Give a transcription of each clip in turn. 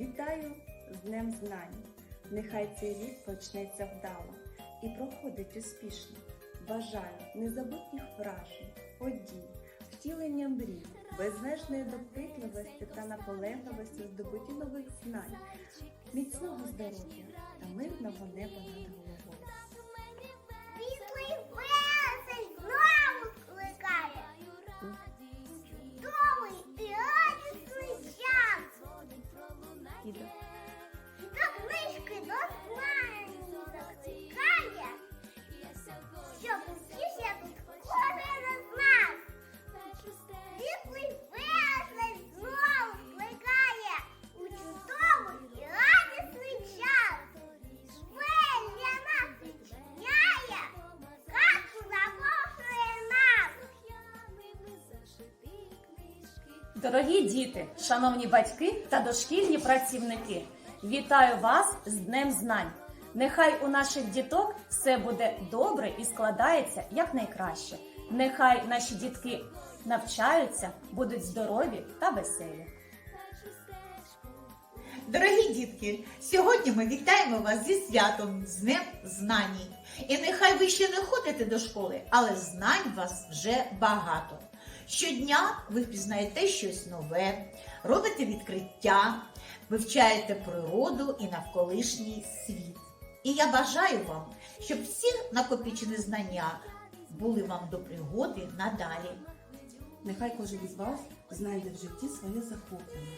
Вітаю з Днем Знань! Нехай цей рік почнеться вдало і проходить успішно. Бажаю незабутніх вражень, подій, втілення мрій, безмежної допитливості та наполегливості в здобутті нових знань, міцного здоров'я та мирного неба над головою. Дорогі діти, шановні батьки та дошкільні працівники, вітаю вас з Днем Знань. Нехай у наших діток все буде добре і складається якнайкраще. Нехай наші дітки навчаються, будуть здорові та веселі. Дорогі дітки, сьогодні ми вітаємо вас зі святом, з Днем Знань. І нехай ви ще не ходите до школи, але знань вас вже багато. Щодня ви впізнаєте щось нове, робите відкриття, вивчаєте природу і навколишній світ. І я бажаю вам, щоб всі накопичені знання були вам до пригоди надалі. Нехай кожен із вас знайде в житті своє захоплення.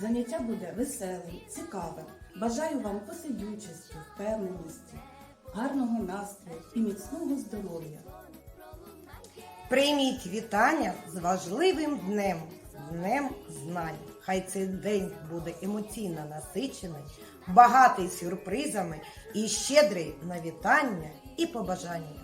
Заняття буде веселим, цікавим. Бажаю вам посидючості, впевненості, гарного настрою і міцного здоров'я. Прийміть вітання з важливим днем, днем знань. Хай цей день буде емоційно насичений, багатий сюрпризами і щедрий на вітання і побажання.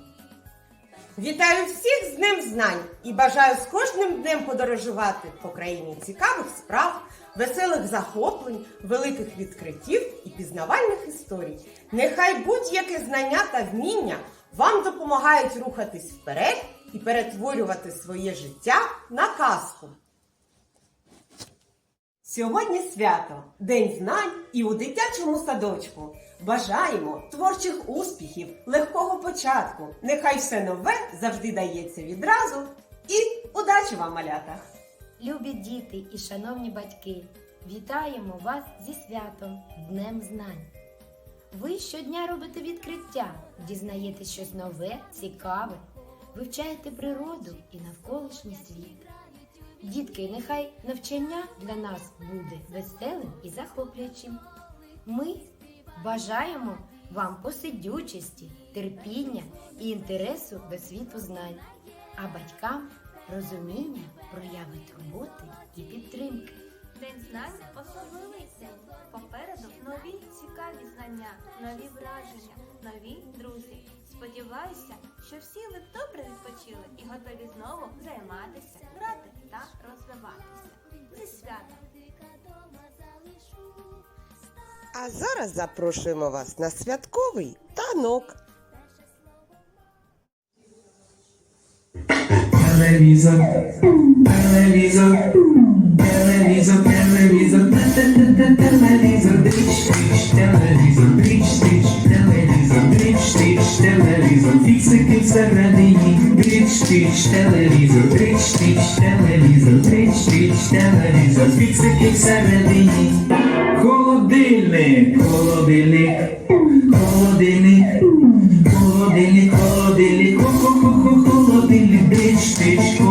Вітаю всіх з Днем Знань і бажаю з кожним днем подорожувати по країні цікавих справ, веселих захоплень, великих відкриттів і пізнавальних історій. Нехай будь-яке знання та вміння вам допомагають рухатись вперед і перетворювати своє життя на казку. Сьогодні свято, День знань і у дитячому садочку. Бажаємо творчих успіхів, легкого початку. Нехай все нове завжди дається відразу. І удачі вам, малята! Любі діти і шановні батьки, вітаємо вас зі святом Днем Знань. Ви щодня робите відкриття, дізнаєтесь щось нове, цікаве, вивчаєте природу і навколишній світ. Дітки, нехай навчання для нас буде веселим і захоплюючим. Ми бажаємо вам посидючості, терпіння і інтересу до світу знань, а батькам розуміння, прояви турботи і підтримки. День знань особливий день. Попереду нові цікаві знання, нові враження, нові друзі. Сподіваюся, що всі ви добре відпочили і готові знову займатися, грати та розвиватися. Зі святом! А зараз запрошуємо вас на святковий танок. Телевізор, телевізор, телевізор, телевізор, телевізор, дріч-тріч, телевізор, дріч-тріч, телевізор, дріч-тріч, телевізор, фіксики всередині, дріч-тріч, телевізор, дріч-тріч, телевізор, дріч-тріч, телевізор, фіксики всередині. Холодильник, холодильник, холодильник, холодильник, холодильник, хо-хо-хо-хо, холодильник, дріч-тріч, холодильник,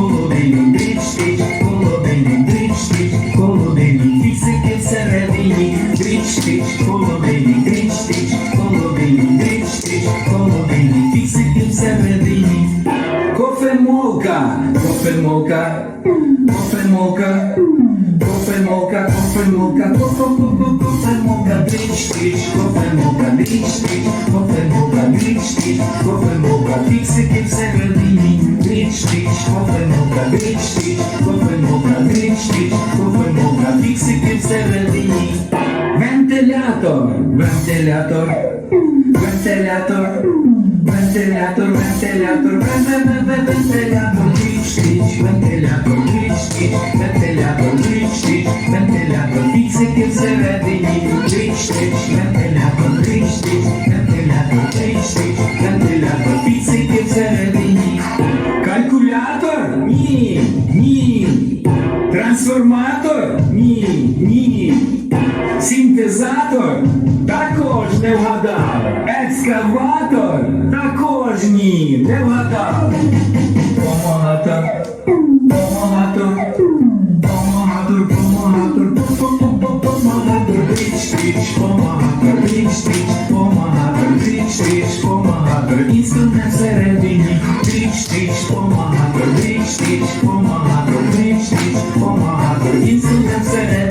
холодильник, фіксики всередині. Кофемолка, кофемолка, кофемолка, кофемолка, кофемолка, кофемолка, дріч-тріч, кофемолка, дріч-тріч, кофемолка, дріч-тріч, кофемолка, фіксики всередині, дріч-тріч, кофемолка, дріч-тріч, кофемолка, дріч-тріч, кофемолка, фіксики всередині. Вентилятор, вентилятор, вентилятор, вентилятор, вентилятор, вентилятор, річ, річ, вентилятор, річ, річ, вентилятор, річ, річ, вентилятор, фіксики всередині, тич-тич, вентилятор, тич-тич, вентилятор, тич-тич, вентилятор, піцики всередині. Калькулятор? Ні, ні. Трансформатор? Ні, ні. Синтезатор? Також не вгадав. Екскаватор? Також ні, не вгадав. Помагатор, помагатор, помагатор, помагатор, помагатор, тич-тич, помагатор, тич-тич, помагатор, тич-тич, помагатор, інструмент всередині, тич-тич, помагатор, тич-тич, помагатор, тич-тич, помагатор, інструмент всередині.